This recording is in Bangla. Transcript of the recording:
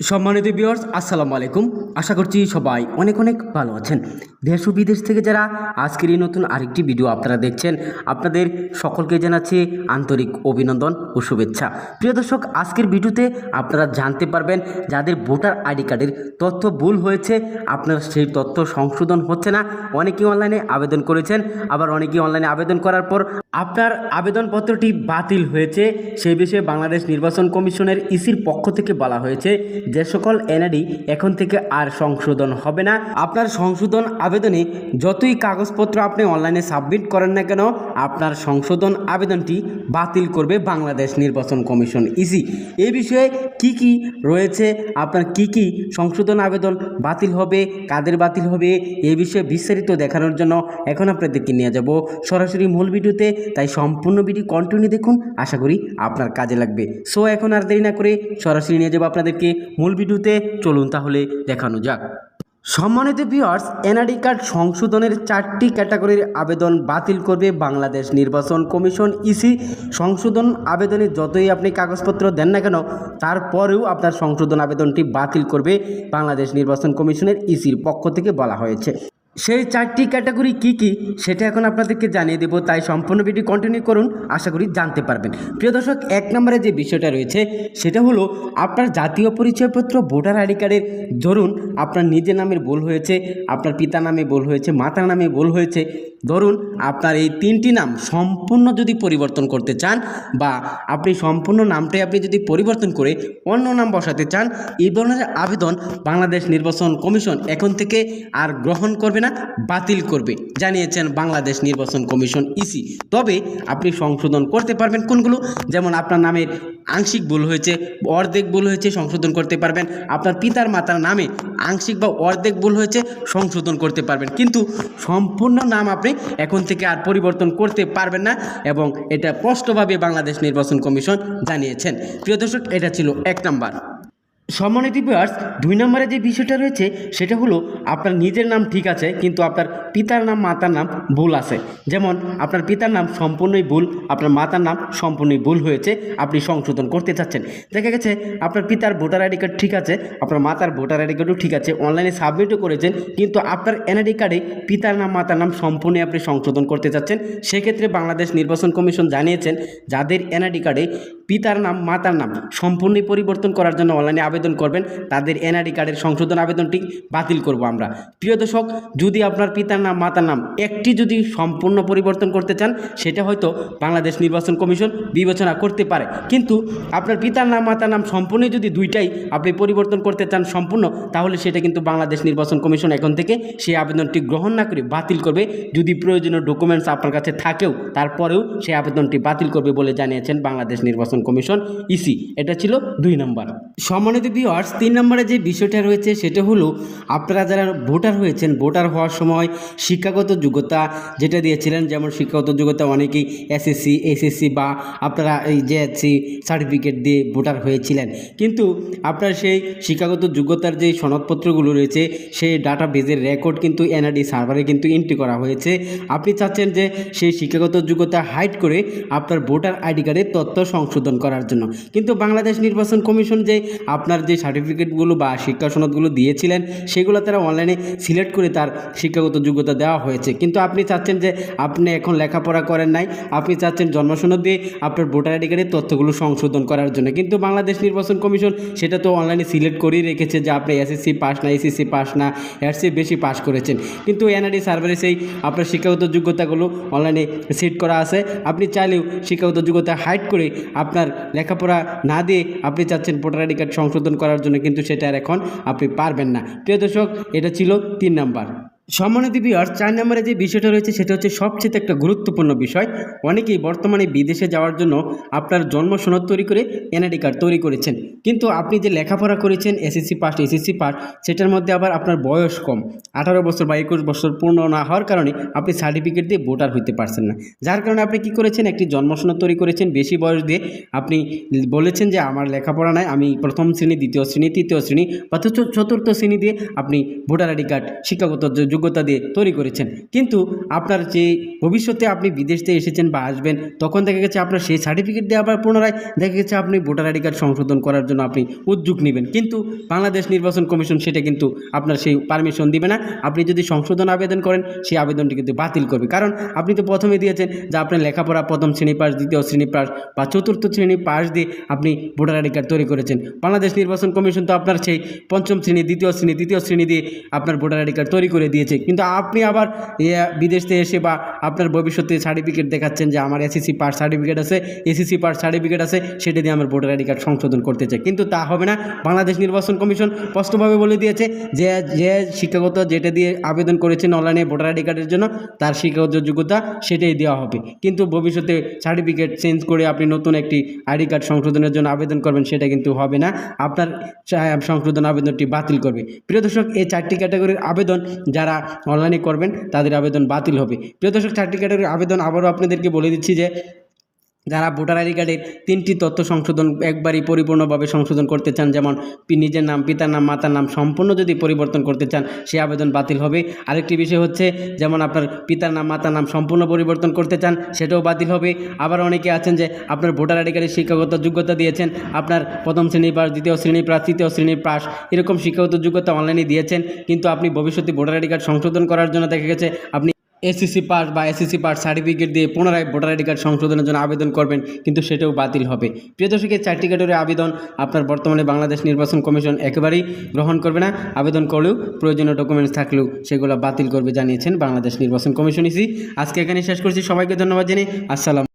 সম্মানিত ভিউয়ার্স আসসালামু আলাইকুম। আশা করছি সবাই অনেক অনেক ভালো আছেন। দেশ ও বিদেশ থেকে যারা আজকের এই নতুন আরেকটি ভিডিও আপনারা দেখছেন, আপনাদের সকলকে জানাচ্ছি আন্তরিক অভিনন্দন ও শুভেচ্ছা। প্রিয় দর্শক, আজকের ভিডিওতে আপনারা জানতে পারবেন যাদের ভোটার আইডি কার্ডের তথ্য ভুল হয়েছে, আপনার সেই তথ্য সংশোধন হচ্ছে না। অনেকেই অনলাইনে আবেদন করেছেন, আবার অনেকেই অনলাইনে আবেদন করার পর আপনার আবেদনপত্রটি বাতিল হয়েছে। সেই বিষয়ে বাংলাদেশ নির্বাচন কমিশনের ইসির পক্ষ থেকে বলা হয়েছে যে সকল এনআডি এখন থেকে আর সংশোধন হবে না। আপনার সংশোধন আবেদনে যতই কাগজপত্র আপনি অনলাইনে সাবমিট করেন না কেন, আপনার সংশোধন আবেদনটি বাতিল করবে বাংলাদেশ নির্বাচন কমিশন ইসি। এই বিষয়ে কি কি রয়েছে, আপনার কি কি সংশোধন আবেদন বাতিল হবে, কাদের বাতিল হবে এই বিষয়ে বিস্তারিত দেখানোর জন্য এখন আপনাদেরকে নিয়ে যাব সরাসরি মূল ভিডিওতে। তাই সম্পূর্ণ ভিডিও কন্টিনিউ দেখুন, আশা করি আপনার কাজে লাগবে। সো এখন আর দেরি না করে সরাসরি নিয়ে যাব আপনাদেরকে মূল ভিডিওতে চলুন তাহলে দেখানো যাক। সম্মানিত ভিউয়ার্স এনআরডি কার্ড সংশোধনের চারটি ক্যাটাগরির আবেদন বাতিল করবে বাংলাদেশ নির্বাচন কমিশন ইসি। সংশোধন আবেদনে যতই আপনি কাগজপত্র দেন না কেন, তারপরেও আপনার সংশোধন আবেদনটি বাতিল করবে বাংলাদেশ নির্বাচন কমিশনের ইসির পক্ষ থেকে বলা হয়েছে। সেই চারটি ক্যাটাগরি কি কি সেটা এখন আপনাদেরকে জানিয়ে দেবো। তাই সম্পূর্ণ ভিডিও কন্টিনিউ করুন, আশা করি জানতে পারবেন। প্রিয় দর্শক, এক নম্বরে যে বিষয়টা রয়েছে, সেটা হলো আপনার জাতীয় পরিচয়পত্র, ভোটার আইডি কার্ডের। ধরুন, আপনার নিজের নামের ভুল হয়েছে, আপনার পিতা নামে ভুল হয়েছে, মাতার নামে ভুল হয়েছে ধরুন আপনার এই তিনটি নাম সম্পূর্ণ যদি পরিবর্তন করতে চান বা আপনি সম্পূর্ণ নামটাই আপনি যদি পরিবর্তন করে অন্য নাম বসাতে চান, এই ধরনের আবেদন বাংলাদেশ নির্বাচন কমিশন এখন থেকে আর গ্রহণ করবে না, বাতিল করবে, জানিয়েছেন বাংলাদেশ নির্বাচন কমিশন ইসি। তবে আপনি সংশোধন করতে পারবেন কোনগুলো? যেমন আপনার নামের আংশিক ভুল হয়েছে, অর্ধেক ভুল হয়েছে, সংশোধন করতে পারবেন। আপনার পিতার মাতার নামে আংশিক বা অর্ধেক ভুল হয়েছে, সংশোধন করতে পারবেন। কিন্তু সম্পূর্ণ নাম আপনি এখন থেকে আর পরিবর্তন করতে পারবেন না এবং এটা স্পষ্টভাবে বাংলাদেশ নির্বাচন কমিশন জানিয়েছেন। প্রিয় দর্শক, এটা ছিল এক নাম্বার। সম্মানিত ভিউয়ার্স দুই নম্বরে যে বিষয়টা রয়েছে, সেটা হলো আপনার নিজের নাম ঠিক আছে, কিন্তু আপনার পিতার নাম, মাতার নাম ভুল আছে। যেমন, আপনার পিতার নাম সম্পূর্ণই ভুল, আপনার মাতার নাম সম্পূর্ণই ভুল হয়েছে, আপনি সংশোধন করতে চাচ্ছেন। দেখা গেছে, আপনার পিতার ভোটার আইডি কার্ড ঠিক আছে, আপনার মাতার ভোটার আইডি কার্ডও ঠিক আছে অনলাইনে সাবমিটও করেছেন, কিন্তু আপনার এনআইডি কার্ডে পিতার নাম, মাতার নাম সম্পূর্ণ আপনি সংশোধন করতে চাচ্ছেন। সেক্ষেত্রে বাংলাদেশ নির্বাচন কমিশন জানিয়েছেন, যাদের এনআইডি কার্ডে পিতার নাম, মাতার নাম সম্পূর্ণই পরিবর্তন করার জন্য অনলাইনে আবেদন করবেন। তাদের এনআইডি কার্ডের সংশোধন আবেদনটি বাতিল করব আমরা। প্রিয় দর্শক, যদি আপনার পিতার নাম, মাতার নাম একটি যদি সম্পূর্ণ পরিবর্তন করতে চান, সেটা হয়তো বাংলাদেশ নির্বাচন কমিশন বিবেচনা করতে পারে। কিন্তু আপনার পিতার নাম, মাতার নাম সম্পূর্ণ যদি দুইটাই আপনি পরিবর্তন করতে চান সম্পূর্ণ, তাহলে সেটা কিন্তু বাংলাদেশ নির্বাচন কমিশন এখন থেকে সেই আবেদনটি গ্রহণ না করে বাতিল করবে। যদি প্রয়োজনীয় ডকুমেন্টস আপনার কাছে থাকেও, তারপরেও সেই আবেদনটি বাতিল করবে বলে জানিয়েছেন বাংলাদেশ নির্বাচন কমিশন ইসি এটা ছিল দুই নম্বর। সম্মানিত ভিউয়ার্স তিন নম্বরে যে বিষয়টা রয়েছে সেটা হলো, আপনারা যারা ভোটার হয়েছেন, ভোটার হওয়ার সময় শিক্ষাগত যোগ্যতা যেটা দিয়েছিলেন, যেমন শিক্ষাগত যোগ্যতা অনেকেই এসএসসি এসএসসি বা আপনারা এই জেএসসি সার্টিফিকেট দিয়ে ভোটার হয়েছিলেন। কিন্তু আপনার সেই শিক্ষাগত যোগ্যতার যে সনদপত্রগুলো রয়েছে, সেই ডাটা বেজের রেকর্ড কিন্তু এনআরডি সার্ভারে কিন্তু এন্ট্রি করা হয়েছে। আপনি চাচ্ছেন যে সেই শিক্ষাগত যোগ্যতা হাইড করে আপনার ভোটার আইডি কার্ডের তথ্য সংশোধন করার জন্য। কিন্তু বাংলাদেশ নির্বাচন কমিশন যে আপনার যে সার্টিফিকেটগুলো বা শিক্ষা সনদগুলো দিয়েছিলেন, সেগুলো তারা অনলাইনে সিলেক্ট করে তার শিক্ষাগত যোগ্যতা দেওয়া হয়েছে। কিন্তু আপনি চাচ্ছেন যে আপনি এখন লেখাপড়া করেন নাই, আপনি চাচ্ছেন জন্মসনদ দিয়ে আপনার ভোটার আইডি কার্ডের তথ্যগুলো সংশোধন করার জন্য। কিন্তু বাংলাদেশ নির্বাচন কমিশন সেটা তো অনলাইনে সিলেক্ট করেই রেখেছে যে আপনি এসএসসি পাস না এসএসসি পাস না, এর বেশি পাস করেছেন। কিন্তু এনআরডি সার্ভারে সেই আপনার শিক্ষাগত যোগ্যতাগুলো অনলাইনে সেট করা আছে। আপনি চাইলেও শিক্ষাগত যোগ্যতা হাইড করে আপনার লেখাপড়া না দিয়ে আপনি চাচ্ছেন ভোটার আইডি কার্ড সংশোধন করার জন্য, কিন্তু সেটা আর এখন আপনি পারবেন না। প্রিয় দর্শক, এটা ছিল তিন নাম্বার। সম্মানিত বিহার চার নম্বরে যে বিষয়টা রয়েছে, সেটা হচ্ছে সবচেয়ে একটা গুরুত্বপূর্ণ বিষয়। অনেকেই বর্তমানে বিদেশে যাওয়ার জন্য আপনার জন্ম সনদ তৈরি করে এনআইডি কার্ড তৈরি করেছেন। কিন্তু আপনি যে লেখাপড়া করেছেন এসএসসি পাস এসএসসি পাস, সেটার মধ্যে আবার আপনার বয়স কম। আঠারো বছর বা একুশ বছর পূর্ণ না হওয়ার কারণে আপনি সার্টিফিকেট দিয়ে ভোটার হইতে পারছেন না। যার কারণে আপনি কি করেছেন, একটি জন্ম সনদ তৈরি করেছেন, বেশি বয়স দিয়ে আপনি বলেছেন যে আমার লেখাপড়া নাই, আমি প্রথম শ্রেণি, দ্বিতীয় শ্রেণি, তৃতীয় শ্রেণি বা চতুর্থ শ্রেণি দিয়ে আপনি ভোটার আইডি কার্ড শিক্ষাগত যে যোগ্যতা দিয়ে তৈরি করেছেন। কিন্তু আপনার যে ভবিষ্যতে আপনি বিদেশ থেকে এসেছেন বা আসবেন, তখন দেখা গেছে আপনার সেই সার্টিফিকেট দিয়ে আবার পুনরায় দেখা গেছে আপনি ভোটার আইডি কার্ড সংশোধন করার জন্য আপনি উদ্যোগ নেবেন। কিন্তু বাংলাদেশ নির্বাচন কমিশন সেটা কিন্তু আপনার সেই পারমিশন দিবে না। আপনি যদি সংশোধন আবেদন করেন, সেই আবেদনটি কিন্তু বাতিল করবে। কারণ আপনি তো প্রথমে দিয়েছেন যে আপনার লেখাপড়া প্রথম শ্রেণি পাস দ্বিতীয় শ্রেণি পাস বা চতুর্থ শ্রেণি পাস দিয়ে আপনি ভোটার আইডি কার্ড তৈরি করেছেন। বাংলাদেশ নির্বাচন কমিশন তো আপনার সেই পঞ্চম শ্রেণি, দ্বিতীয় শ্রেণি তৃতীয় শ্রেণি দিয়ে আপনার ভোটার আইডি কার্ড তৈরি করে দিয়েছে। কিন্তু আপনি আবার বিদেশ থেকে এসে বা আপনার ভবিষ্যতে সার্টিফিকেট দেখাচ্ছেন যে আমার এসএসসি পাস সার্টিফিকেট আছে এসএসসি পাস সার্টিফিকেট আছে, সেটা দিয়ে আমার ভোটার আইডি কার্ড সংশোধন করতে চাই। কিন্তু তা হবে না। বাংলাদেশ নির্বাচন কমিশন স্পষ্টভাবে বলে দিয়েছে যে যে শিক্ষাগত যেটা দিয়ে আবেদন করেছেন অনলাইনে ভোটার আইডি কার্ডের জন্য, তার শিক্ষাগত যোগ্যতা সেটাই দেওয়া হবে। কিন্তু ভবিষ্যতে সার্টিফিকেট চেঞ্জ করে আপনি নতুন একটি আইডি কার্ড সংশোধনের জন্য আবেদন করবেন, সেটা কিন্তু হবে না। আপনার সংশোধন আবেদনটি বাতিল করবে। প্রিয় দর্শক, এই চারটি ক্যাটাগরির আবেদন যারা অনলাইনে করবেন, তাদের আবেদন বাতিল হবে। প্রিয় দর্শক, চারটি আবেদন আবারও আপনাদেরকে বলে দিচ্ছি যে যারা ভোটার আইডি কার্ডের তিনটি তথ্য সংশোধন একবারই পরিপূর্ণভাবে সংশোধন করতে চান, যেমন নিজের নাম, পিতার নাম, মাতার নাম সম্পূর্ণ যদি পরিবর্তন করতে চান সেই আবেদন বাতিল হবে। আরেকটি বিষয় হচ্ছে, যেমন আপনার পিতার নাম, মাতার নাম সম্পূর্ণ পরিবর্তন করতে চান, সেটাও বাতিল হবে। আবার অনেকে আছেন যে, আপনার ভোটার আইডি কার্ডের শিক্ষাগত যোগ্যতা দিয়েছেন, আপনার প্রথম শ্রেণি পাস, দ্বিতীয় শ্রেণি পাস, তৃতীয় শ্রেণির পাস, এরকম শিক্ষাগত যোগ্যতা অনলাইনে দিয়েছেন, কিন্তু আপনি ভবিষ্যতে ভোটার আইডি কার্ড সংশোধন করার জন্য দেখা গেছে, আপনি এসএসসি পাস বা এসএসসি পাস সার্টিফিকেট দিয়ে পুনরায় ভোটার আইডি কার্ড সংশোধনের জন্য আবেদন করবেন, কিন্তু সেটাও বাতিল হবে। প্রিয় দর্শকের চারটি ক্যাটাগরির আবেদন আপনার বর্তমানে বাংলাদেশ নির্বাচন কমিশন একেবারেই গ্রহণ করবে না। আবেদন করলেও প্রয়োজনীয় ডকুমেন্টস থাকলেও সেগুলো বাতিল করবে, জানিয়েছেন বাংলাদেশ নির্বাচন কমিশন ইসি। আজকে এখানে শেষ করছি। সবাইকে ধন্যবাদ জানিয়ে আসসালাম